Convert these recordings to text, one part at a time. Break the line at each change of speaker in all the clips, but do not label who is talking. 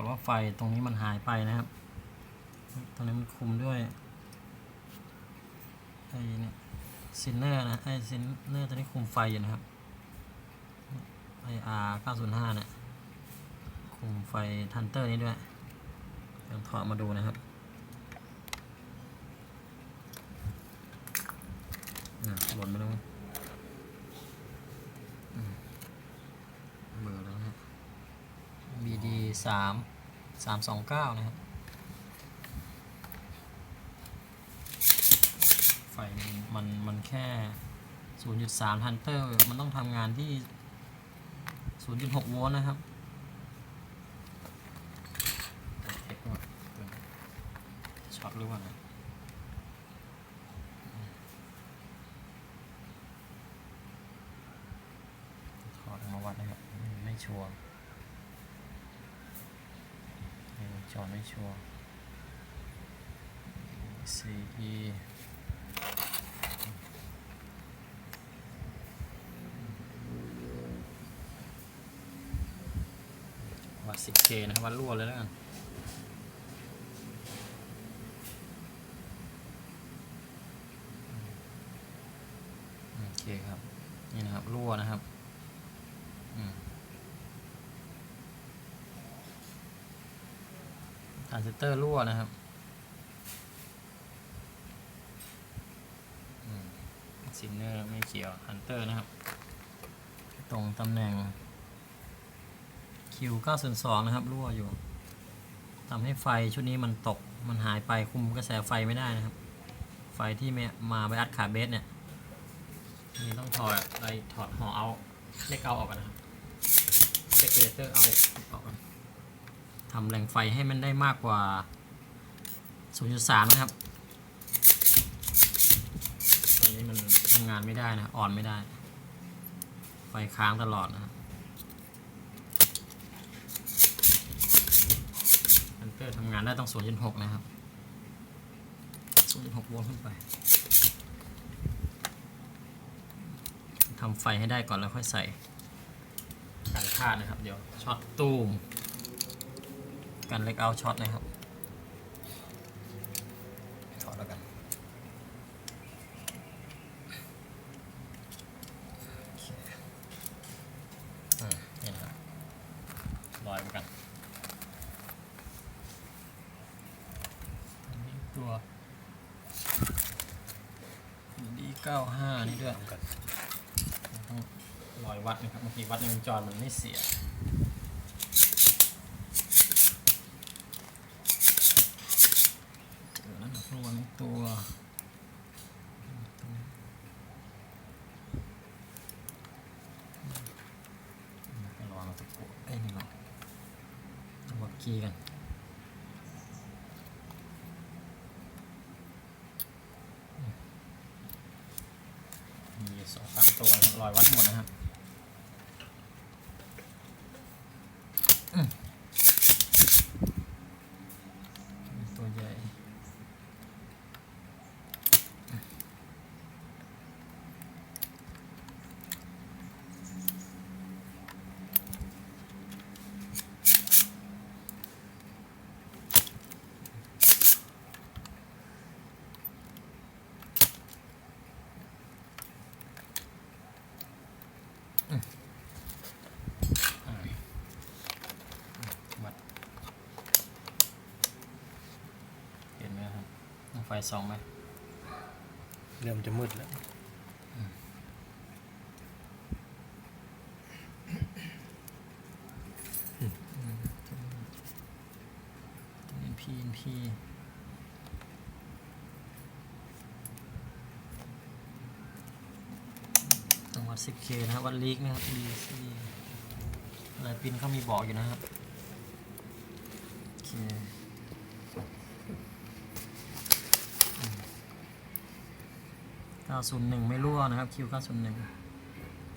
ฏว่าไฟตรงนี้มันหายไปนะครับ ตรงนี้มันคุมด้วยไอ้เนี่ยซินเนอร์นะไอ้ซินเนอร์ตัวนี้คุมไฟอยู่นะครับไออาร์905เนี่ยคุมไฟทันเตอร์นี้ด้วยลองถอดมาดูนะครับอะหล่นไปแล้วอืมเบอร์แล้วนะ BD สามสามสองเก้านะครับไฟมันมันมันแค่0.3ฮันเตอร์มันต้องทำงานที่0.6โวลต์นะครับช็อตหรือเปล่านะถอดมาวัดนะครับ ไม่ชัวร์ จอไม่ชัวร์ CE วัด 10K นะครับวัดรั่วเลยแล้วกัน โอเคครับ นี่นะครับ รั่วนะครับ อืม ทรานซิสเตอร์รั่วนะครับซินเนอร์ไม่เกี่ยวฮันเตอร์นะครับ ตรงตำแหน่ง Q902 นะครับ รั่วอยู่ทำให้ไฟชุดนี้มันตกมันหายไปคุมกระแสไฟไม่ได้นะครับ ไฟที่มามาไปอัดขาเบสเนี่ยนี่ต้องถอดอะไรถอดห่อเอาเล็กเอาออกก่อนนะครับเซกเรเตอร์เอาออกก่อน ทำแรงไฟให้มันได้มากกว่า 0.3 นะครับตอนนี้มันทำงานไม่ได้นะ อ่อนไม่ได้ ไฟค้างตลอดนะครับฮันเตอร์ทำงานได้ต้อง 0.6 นะครับ 0.6 โวลต์ขึ้นไปทำไฟให้ได้ก่อนแล้วค่อยใส่กันคาดนะครับ เดี๋ยวช็อตตูม กันเล็กเอาช็อตนะครับถอดแล้วกันโอเคอืมนี่นะครับลอยเหมือนกันอันนี้ตัวดีเก้าห้านี่ด้วยต้องลอยวัดนะครับบางทีวัดในวงจรมันไม่เสีย เจอแล้วนะระวังตัวระวังตะกั่วไอ้ยนี่ก่อนีกันมีสองสามตัวลอยวัดทั้งหมดนะครับอืมมีตัวใหญ่ อ่าวัดเห็นไหมครับเอา ไฟส่องไหม
เริ่มจะมืดแล้ว
ตรงนี้ PNP ต้องวัด 10K นะครับ วัดลีกนะครับ DC อะไรปินเขามีบอกอยู่นะครับ โอเค 901 ไม่รั่วนะครับ Q901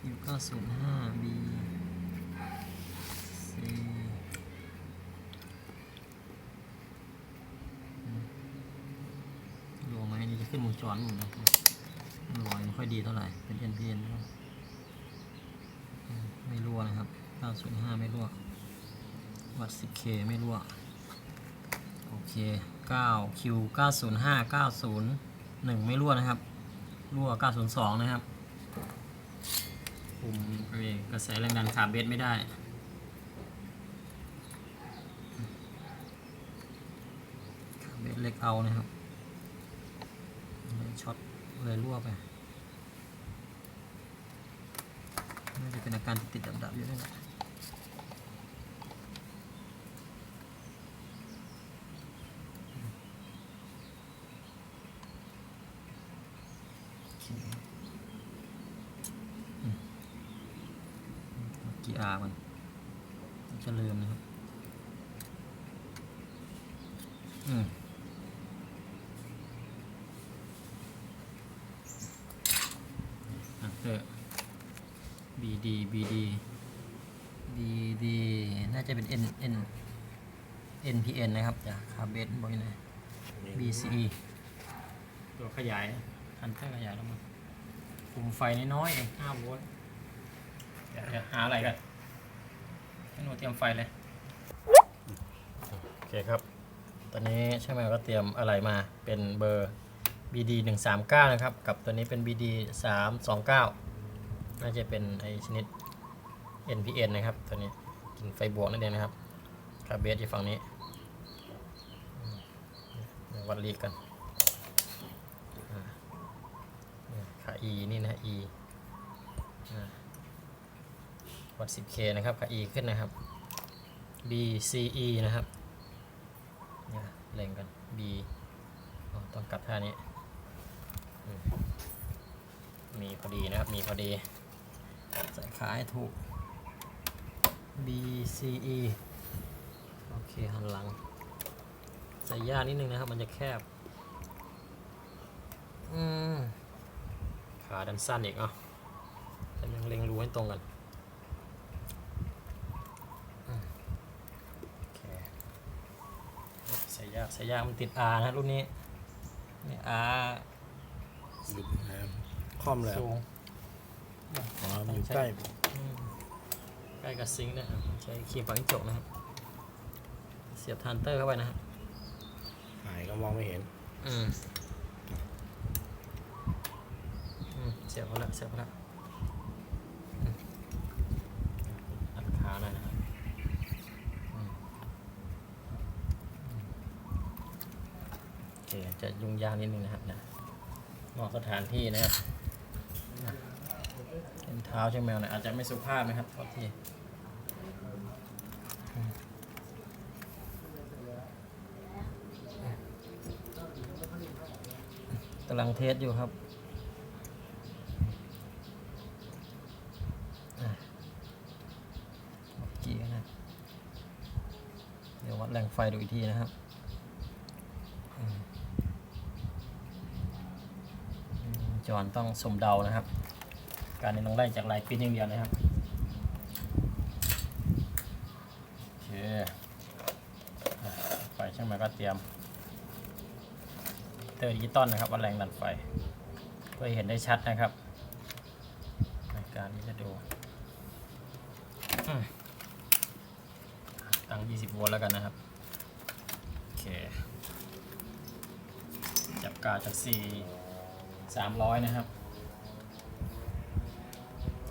Q905 B C ลงมาให้นี่จะขึ้นวงจรหมดนะลอยไม่ค่อยดีเท่าไหร่ เป็น NPN ด้วยอืมไม่รั่วนะครับ 905 ไม่รั่ว วัด 10K ไม่รั่ว โอเค 9Q 905 901 ไม่รั่วนะครับ รั่ว 902 นะครับคุมกระแสแรงดันขาเบสไม่ได้ ขาเบสเล็กเอานะครับเลยช็อตเลยรั่วไป น่าจะเป็นอาการติดดับๆอยู่นี่แหละโอเคอืม กี่อามันจะลืมนะครับ อืมอะเถอะ BD BD BD น่าจะเป็น N N NPN นะครับจากคาร์เบสบอยนะ BCE ตัวขยาย ทันเตอร์ขยายล้วมั้งคุมไฟน้อยๆเอง5โวลต์เดี๋ยวเดี๋ยวหาอะไรกันให้หนูเตรียมไฟเลย โอเคครับ ตอนนี้ช่างแมวก็เตรียมอะไรมาเป็นเบอร์ BD 139นะครับ กับตัวนี้เป็น BD 329น่าจะเป็นไอชนิด NPN นะครับ ตัวนี้กินไฟบวกนั่นเองนะครับคาเบสอยู่ฝั่งนี้วัดลีดกันอ่าเนี่ยขา E นี่นะ E วัด 10K นะครับขา E ขึ้นนะครับ BCE นะครับเนี่ยเล็งกัน B ต้องกลับท่านี้มมีพอดีนะครับ มีพอดี ใส่ขาให้ถูก B C E โอเคหันหลัง ใส่ยากนิดนึงนะครับ มันจะแคบ อืม ขาดันสั้นอีกเอะแต่ยังเล็งรูให้ตรงกันอืมโอเคใส่ยากใส่ยากมันติด R นะรุ่นนี้นี่ R
หลุดนะครับคล่อมเลย
สูง
อ๋อมันอยู่ใกล้
อืมใกล้กับซิงค์นะครับใช้ครีมฝังจกนะครับ เสียบทานเตอร์เข้าไปนะครับ
หายก็มองไม่เห็น
อืมอืม เสียบเขาแล้วเสียบเขาแล้วอืมอัดขาหน่อยนะครับโอเคจะยุ่งยากนิดนึงนะครับนะนอกสถานที่นะครับนะเห็นเท้าใช่ไหมวนะอาจจะไม่สุภาพนะครับโทษทีอืมกำลังเทสอยู่ครับอะกี่นะ เดี๋ยววัดแรงไฟดูอีกทีนะครับจอนต้องสมเดานะครับ การนี้ต้องไล่จากลายปิ้นอย่างเดียวนะครับโอเคไฟช่างมันก็เตรียมเตอร์ดิจิตอลนะครับวัดแรงดันไฟเพื่อเห็นได้ชัดนะครับ ในการที่จะดู ตั้ง 20 โวลต์แล้วกันนะครับ โอเค จับกาจาก 4 300 นะครับ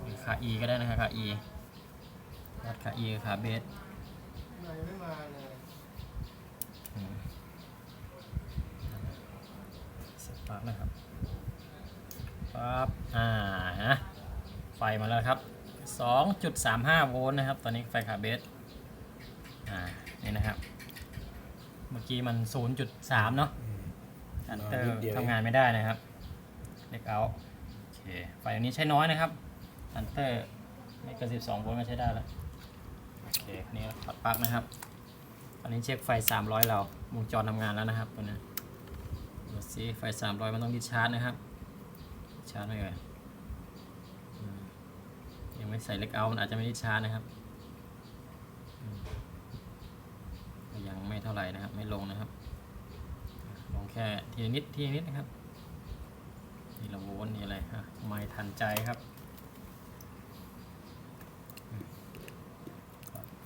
หรือขา E ก็ได้นะครับขา E วัดขา E กับขาเบสอืมเสร็จปั๊บนะครับปั๊บอ่าฮะไฟมาแล้วครับ 2.35 โวลต์นะครับ ตอนนี้ไฟขาเบส อ่านี่นะครับ เมื่อกี้มัน 0.3 เนาะ
อืม
อันเตอ
นิ
ร์
ดเดียว
ทำงานไม่ได้นะครับเล็กเอาโอเคไฟอันนี้ใช้น้อยนะครับอันเตอร์ไม่เกิน12โวลต์ก็ใช้ได้แล้วโอเคนี่ปัดปลั๊กนะครับตอนนี้เช็คไฟ 300 เราวงจรทำงานแล้วนะครับตัวนี้ดูสิไฟ 300 มันต้องดิชาร์จนะครับดิชาร์จไม่เอ่ยอืมยังไม่ใส่เล็กเอามันอาจจะไม่ดิชาร์จนะครับอืมยังไม่ เท่าไหร่นะครับ ไม่ลงนะครับ ลงแค่ทีนิดทีนิดนะครับทีละโวลต์นี่อะไรฮะไม่ทันใจครับ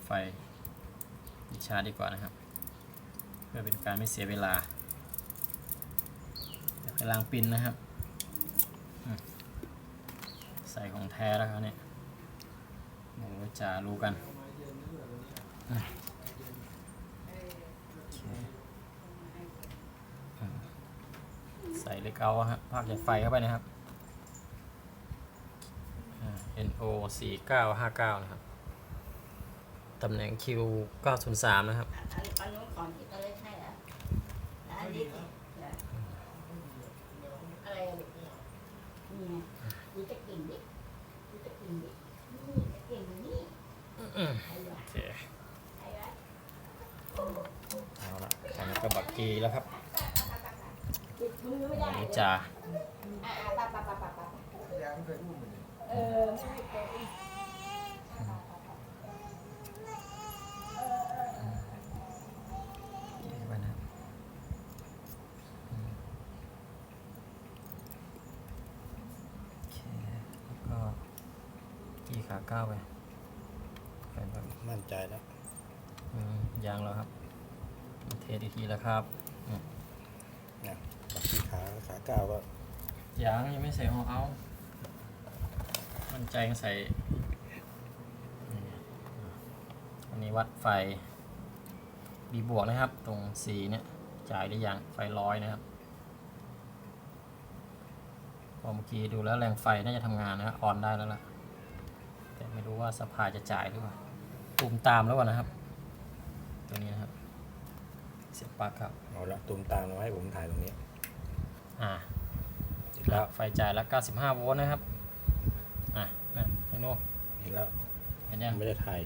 ไฟดิชาร์จดีกว่านะครับ เพื่อเป็นการไม่เสียเวลาเดี๋ยวไปล้างปินนะครับ ใส่ของแท้แล้วครับเนี่ยโอ้จะรู้กันอะโอเคอืม ใส่เล็กเอาอะฮะภาคจากไฟเข้าไปนะครับอ่า NO 4959 นะครับ ตำแหน่ง Q 903 นะครับ
อันอันนู้นของที่ตัวเล็กให้เหรอแล้วอันนี้เหรออะไรอะลูกนี่ไงดูจะกินดิดูจะกินดินี่จะกินอยู่นี่
อืม
ไอ้วะ
โอเค
ไอ้วะ
เอาละตอนนี้ก็บักกีแล้วครับ
ปิด มือไม่ได้
นี่
เลย
จ่า
อ่าปะปะปะปะปะเออไม่ได้เป็น
เก็บไว้นะครับอืมโอเคแล้วก็กีขาก้าวไปไปแบบ
มั่นใจแล้ว
อืมยางแล้วครับ เทสอีกทีแล้วครับ อืม
นะบักที่ขาขาก้าวก็
ยางยังไม่ใส่ฮอเอา มั่นใจใส่นี่อันนี้วัดไฟ บีบวกนะครับ ตรงสีเนี่ย จ่ายหรือยังไฟร้อยนะครับพอเมื่อกี้ดูแล้วแรงไฟน่าจะทำงานนะครับออนได้แล้วล่ะ แต่ไม่รู้ว่าสภายจะจ่ายหรือเปล่าปุ่มตามแล้วก่อนนะครับ ตัวนี้นะครับ เสียบปลั๊กครับ
เอาละตูมตามมาให้ผมถ่ายตรงนี้
อ่า
ติดแล้ว
ไฟจ่ายแล้ว95โวลต์นะครับ อะนะไอ้โน่
เห็นแล้ว
เห็นยัง
ไม่ได้ถ่าย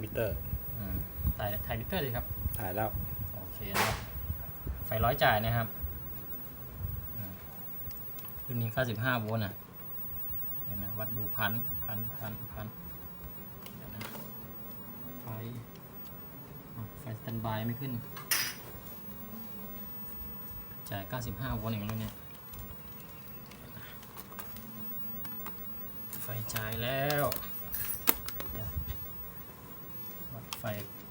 มิเตอร์
อืมถ่ายถ่ายมิเตอร์ดิครับ
ถ่ายแล้ว
โอเคนะครับไฟร้อยจ่ายนะครับอืมรุ่นนี้95โวลต์นะเดี๋ยวนะวัดดูพันพันพันพันเดี๋ยวนะไฟอะไฟสแตนบายไม่ขึ้น จ่าย 95 โวลต์เองแล้วเนี่ย ไฟจ่ายแล้วเดี๋ยววัดไฟ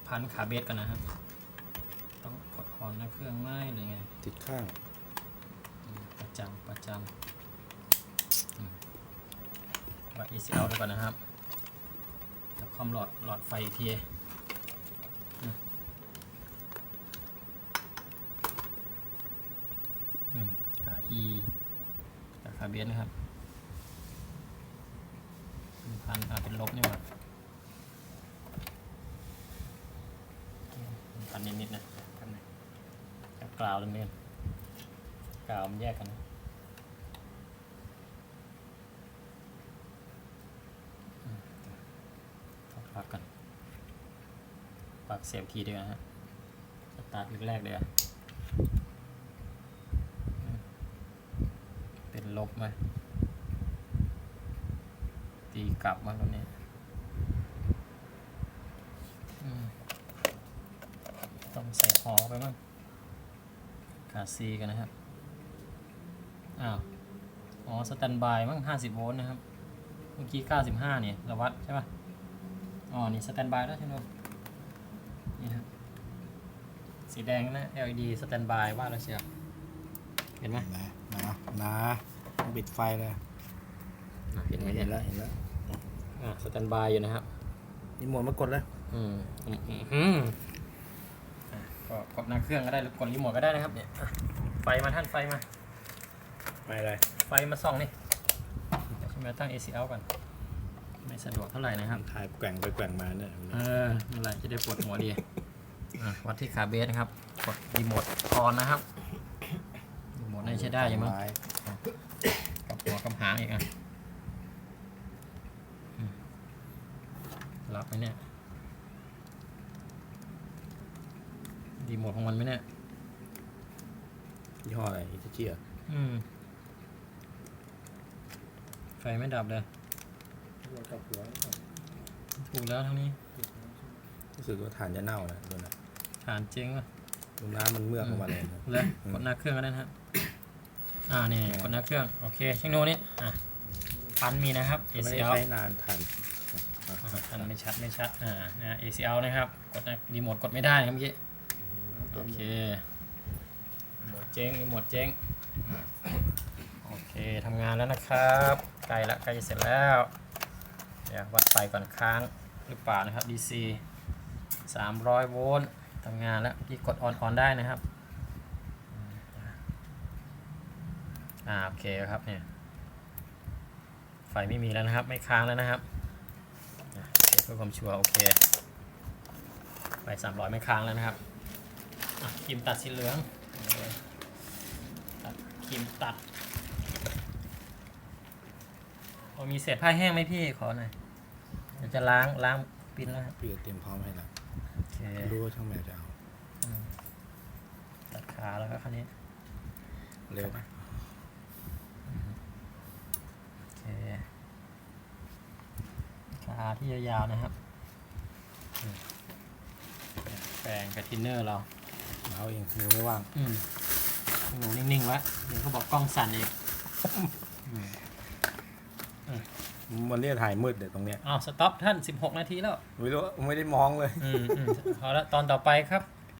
พันขาเบสกันนะครับ ต้องกดออนนะเครื่องไหม้หรือไง
ติดข้าง
อืมประจำประจำอืมวัด ECL ด้วยก่อนนะครับจะคอมหลอดหลอดไฟอีกทีอืมอืมขา E กับขาเบสนะครับเป็นพันอ่าเป็นลบนี่หว่าเป็นพันนิดๆนะแป๊บนึงกล่าวเรื่องกล่าวมันแยกกันนะอืมต้องปลักกันปลักเสียบทีเดียวฮะสตาร์ทแรกๆเลยอะอืมเป็น ลบไหมตีกลับมาตรงนี้ต้องใส่หอไปบ้างขาซีกันนะครับ อ้าว อ๋อ สแตนบายมั้ง50โวลต์นะครับ เมื่อกี้95เนี่ยเราวัดใช่ป่ะ อ๋อ นี่สแตนบายแล้วใช่ไหมนี่ครับ สีแดงนะ LED สแตนบายว่าแล้วเชียว เห็นไหม
นะนะนะต้อง ปิดไฟเลย
อะเห็นไหม
เห็
เห็
น
น
แล้วเห็นแล้ว
อ่าสแตนบายอยู่นะครับ
นี่หมดมากดเลย
อืมอืมอืมอืมอะก็กดหน้าเครื่องก็ได้หรือกดรีโมทก็ได้นะครับเนี่ยอะไฟมาท่านไฟมา
ไม่อะไร
ไฟมาส่องนี่เดี๋ยวฉันมาตั้ง ACL ก่อน ไม่สะดวกเท่าไหร่นะครับ
ถ่ายแกว่งไปแกว่งมาเนี่ย
เออนั่นแหละจะได้ปวดหัวดีอะวัดที่ขาเบสนะครับ กดรีโมทออนนะครับรีโมทน่าจะใช้ได้อยู่มั้ง
ไม้
กับหัว กับหางอีกอะอืมรับไหมเนี่ยรีโมทของมันไหมเนี่ย
ยี่ห้ออะไรอิตาเจีย
อืมไฟไม่ดับเลยถูกแล้วทั้งนี้
รู้สึกว่าถ่านจะเน่านะดูนะ
ฐานเจ๊งว่ะ
ดูน้ำมันเมือกออกมาเลยนะ
เลยกดหน้าเครื่องก็ได้นะครับ อ่านี่
อืม
กดหน้าเครื่อง โอเคเช่างโน้นนี่อะปันมีนะครับ
ไม่ได้
ACL
ใช้นานถ่าน
อันไม่ชัดไม่ชัดอ่านะ ACL นะครับ กดนะรีโมทกดไม่ได้ครับเมื่อกี้โอเครีโมทเจ๊งรีโมทเจ๊งโอเคทำงานแล้วนะครับใกล้ละใกล้จะเสร็จแล้วเดี๋ยววัดไฟก่อนค้างหรือเปล่านะครับ DC 300 โวลต์ทำงานแล้วเมื่อกี้กดออนออนได้นะครับ อ่าโอเคครับเนี่ยไฟไม่มีแล้วนะครับ ไม่ค้างแล้วนะครับอะโอเคเพื่อความชัวร์โอเคไฟ300ไม่ค้างแล้วนะครับอะครีมตัดสีเหลืองตัดครีมตัดพอมีเศษผ้าแห้งไหมพี่ขอหน่อยเดี๋ยวจะล้างล้างปิ้นแล้วครับ
พี่ก็เตรียมพร้อมให้แล้ว
โอเค
รู้ว่าช่างแมวจะเอา
ตัดขาแล้วก็คันนี้
เร็วไหม
โอเค ขาที่ยาวๆนะครับอืมแปรงกับทินเนอร์เรา
เอาเองมือไม่ว่าง
อืมหนูนิ่งๆไว้เดี๋ยวเขาบอกกล้องสั่นอีกอืม
วันนี้ถ่ายมืดเดี๋ยวตรงเนี้ย
อ้าวสต็อปท่าน 16 นาทีแล้ว
ไม่รู้ ไม่ได้มองเลย
อืมอืมเอาละตอนต่อไปครับ